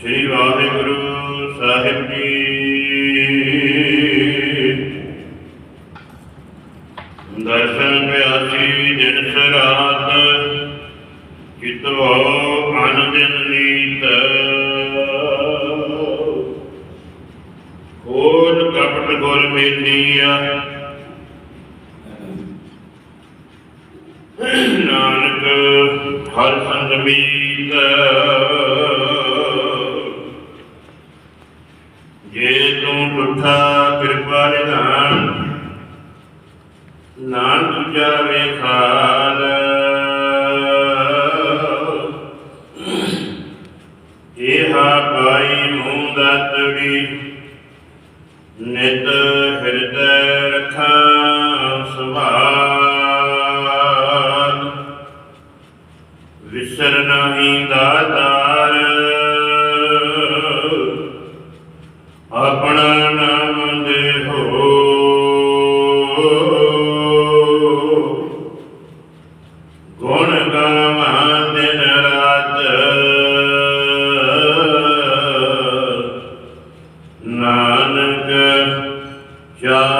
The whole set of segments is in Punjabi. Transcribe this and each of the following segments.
ਸ੍ਰੀ ਵਾਹਿਗੁਰੂ ਸਾਹਿਬ ਜੀ। ਦਰਸ਼ਨ ਪਿਆਸੀ ਦਿਨ ਸਰਾਤ ਚਿਤਵੋ ਅਨੰਦਨ ਨੀਤ। ਕੋਟ ਕਪਟ ਗੁਰ ਮੇਨੀਆ ਨਾਨਕ ਹਰ ਸੰਗ ਮੀਤ। ਕਿਰਪਾ ਨਿਧਾਨ ਨਾਨਕ ਜਾਵੇ ਖਾਲ। ਇਹਾ ਪਾਈ ਮੂੰਹ ਦਾਤੜੀ ਨਿਤ ਹਿਰਦੈ ਰਖਾਂ ਸੁਭਾਨ ਵਿਸਰ ਨਹੀਂ ਦਾਤਾਰ ਆਪਣਾ ਨਾਮ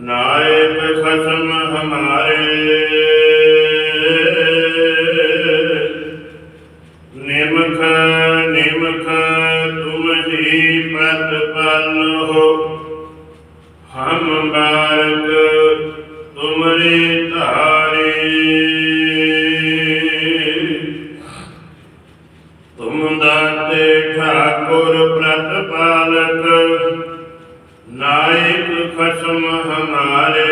ਨਾਇਕ ਖਸਮ ਹਮਾਰੇ। ਨਿਮਖ ਨਿਮਖ ਤੁਮ ਹੀ ਪ੍ਰਤਪਾਲ ਹੋ। ਹਮ ਬਾਰਕ ਤੁਮਰੇ ਧਾਰੇ। ਨਾਇਕ ਖਸਮ ਹਮਾਰੇ।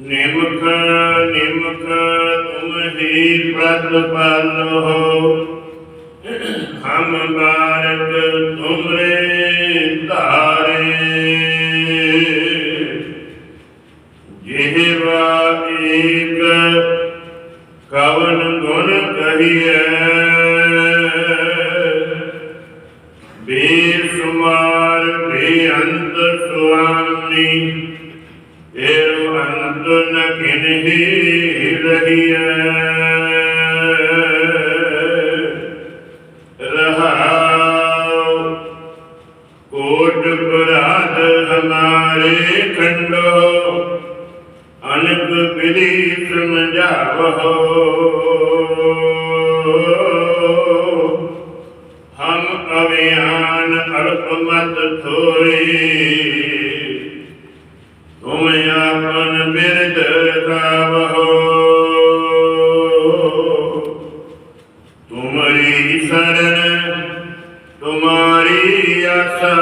ਨਿਮਖ ਨਿਮਖ ਤੁਮ ਹੀ ਪ੍ਰਤਪਾਲ ਹੋ। ਹਮ ਬਾਰਕ ਤੁਮਰੇ ਧਾਰੇ। ਜਿਹਵਾ ਏਕ ਕਵਨ ਗੁਣ ਕਹੀਐ। ਏਰੁ ਅੰਤ ਨ ਕਿਨਹੀ ਰਹੀਐ। ਰਹਾਉ ਕੋਟ ਪੁਰਾਦ ਹਮਾਰੇ ਖੰਡੋ, ਅਨਕ ਵਿਧੀ ਸਮਝਾਵੋ ਹਮ ਅਵਿਆਨ ਅਲਪ ਮਤ ਥੋਈ ਤੁਮਰੀ ਸ਼ਰਨ ਤੁਮਾਰੀ ਆਸਾ।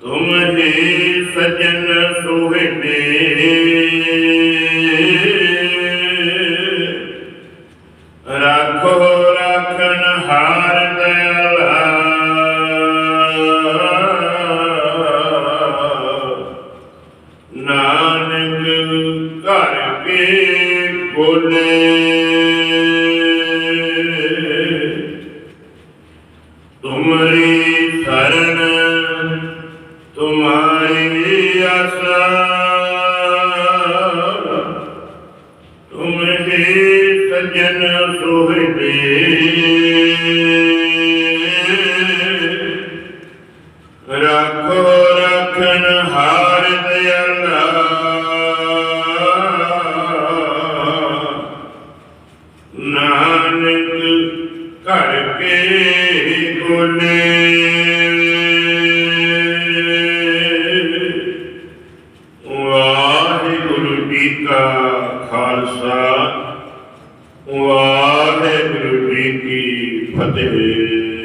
ਤੁਮ ਹੀ ਸਜਣ ਸੁਹਣੇ ਰਾਖੋ ਰੱਖਣ ਹਾਰ ਦਇਆਲਾ ਨਾਨਕ ਘਰ ਕੇ ਬੋਲੇ। ਤੁਮਰੀ ਸ਼ਰਨ ਤੁਮਾਰੀ ਆਸਾ ਰਖਣ ਹਾਰ ਦਿਆਲਾ ਨਾਨਕ ਘਰ ਕੇ ਕੋਨੇ ਵਾਹਿਗੁਰੂ ਜੀ ਕਾ ਖਾਲਸਾ, ਵਾਹਿਗੁਰੂ ਜੀ ਕੀ ਫਤਿਹ।